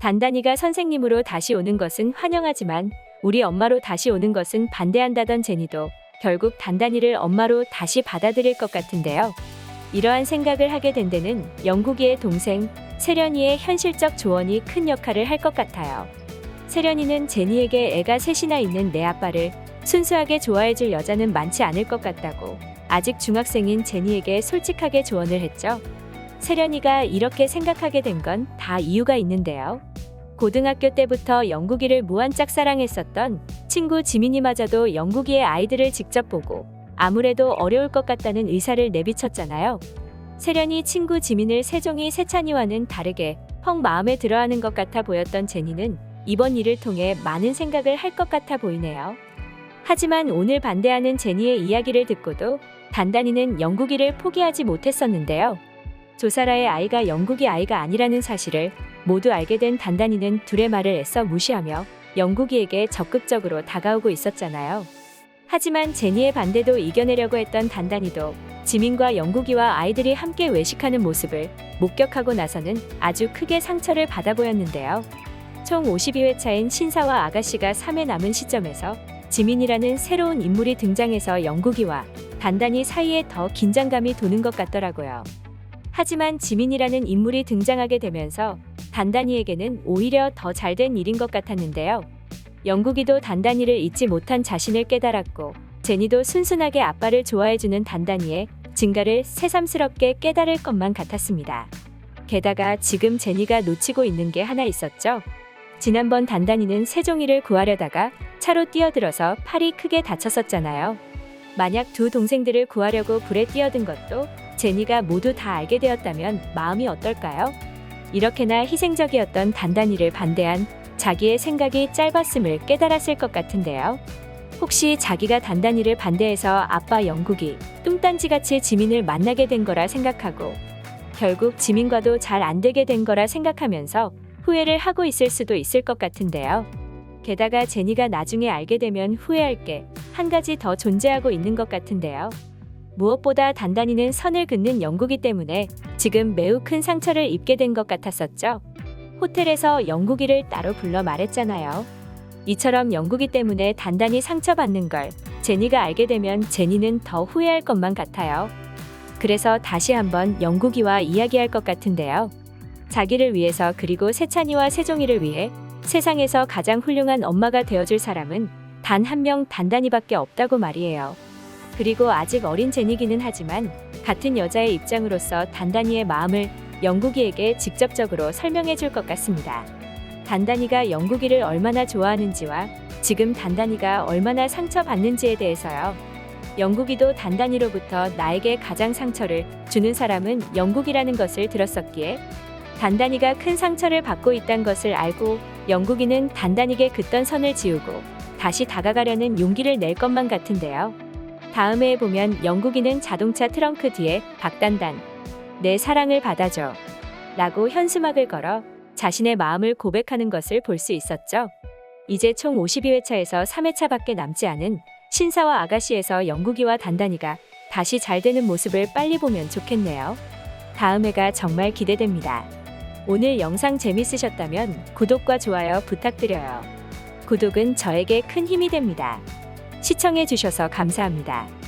단단이가 선생님으로 다시 오는 것은 환영하지만 우리 엄마로 다시 오는 것은 반대한다던 제니도 결국 단단이를 엄마로 다시 받아들일 것 같은데요. 이러한 생각을 하게 된 데는 영국이의 동생 세련이의 현실적 조언이 큰 역할을 할 것 같아요. 세련이는 제니에게 애가 셋이나 있는 내 아빠를 순수하게 좋아해줄 여자는 많지 않을 것 같다고 아직 중학생인 제니에게 솔직하게 조언을 했죠. 세련이가 이렇게 생각하게 된 건 다 이유가 있는데요. 고등학교 때부터 영국이를 무한짝 사랑했었던 친구 지민이마저도 영국이의 아이들을 직접 보고 아무래도 어려울 것 같다는 의사를 내비쳤잖아요. 세련이 친구 지민을 세종이 세찬이와는 다르게 펑 마음에 들어하는 것 같아 보였던 제니는 이번 일을 통해 많은 생각을 할 것 같아 보이네요. 하지만 오늘 반대하는 제니의 이야기를 듣고도 단단히는 영국이를 포기하지 못했었는데요. 조사라의 아이가 영국이 아이가 아니라는 사실을 모두 알게 된 단단히는 둘의 말을 애써 무시하며 영국이에게 적극적으로 다가오고 있었잖아요. 하지만 제니의 반대도 이겨내려고 했던 단단히도 지민과 영국이와 아이들이 함께 외식하는 모습을 목격하고 나서는 아주 크게 상처를 받아 보였는데요. 총 52회차인 신사와 아가씨가 3회 남은 시점에서 지민이라는 새로운 인물이 등장해서 영국이와 단단히 사이에 더 긴장감이 도는 것 같더라고요. 하지만 지민이라는 인물이 등장하게 되면서 단단이에게는 오히려 더 잘된 일인 것 같았는데요. 영국이도 단단이를 잊지 못한 자신을 깨달았고 제니도 순순하게 아빠를 좋아해주는 단단이의 증가를 새삼스럽게 깨달을 것만 같았습니다. 게다가 지금 제니가 놓치고 있는 게 하나 있었죠. 지난번 단단이는 세종이를 구하려다가 차로 뛰어들어서 팔이 크게 다쳤었잖아요. 만약 두 동생들을 구하려고 불에 뛰어든 것도 제니가 모두 다 알게 되었다면 마음이 어떨까요? 이렇게나 희생적이었던 단단이를 반대한 자기의 생각이 짧았음을 깨달았을 것 같은데요. 혹시 자기가 단단이를 반대해서 아빠 영국이 뚱딴지같이 지민을 만나게 된 거라 생각하고 결국 지민과도 잘 안 되게 된 거라 생각하면서 후회를 하고 있을 수도 있을 것 같은데요. 게다가 제니가 나중에 알게 되면 후회할 게 한 가지 더 존재하고 있는 것 같은데요. 무엇보다 단단히는 선을 긋는 영국이 때문에 지금 매우 큰 상처를 입게 된 것 같았었죠. 호텔에서 영국이를 따로 불러 말했잖아요. 이처럼 영국이 때문에 단단히 상처받는 걸 제니가 알게 되면 제니는 더 후회할 것만 같아요. 그래서 다시 한번 영국이와 이야기할 것 같은데요. 자기를 위해서 그리고 세찬이와 세종이를 위해 세상에서 가장 훌륭한 엄마가 되어줄 사람은 단 한 명 단단히밖에 없다고 말이에요. 그리고 아직 어린 제니기는 하지만 같은 여자의 입장으로서 단단히의 마음을 영국이에게 직접적으로 설명해 줄 것 같습니다. 단단히가 영국이를 얼마나 좋아하는지와 지금 단단히가 얼마나 상처받는지에 대해서요. 영국이도 단단히로부터 나에게 가장 상처를 주는 사람은 영국이라는 것을 들었었기에 단단히가 큰 상처를 받고 있다는 것을 알고 영국이는 단단히게 긋던 선을 지우고 다시 다가가려는 용기를 낼 것만 같은데요. 다음에 보면 영국이는 자동차 트렁크 뒤에 박단단 내 사랑을 받아줘 라고 현수막을 걸어 자신의 마음을 고백하는 것을 볼 수 있었죠. 이제 총 52회차에서 3회차밖에 남지 않은 신사와 아가씨에서 영국이와 단단이가 다시 잘 되는 모습을 빨리 보면 좋겠네요. 다음 회가 정말 기대됩니다. 오늘 영상 재밌으셨다면 구독과 좋아요 부탁드려요. 구독은 저에게 큰 힘이 됩니다. 시청해주셔서 감사합니다.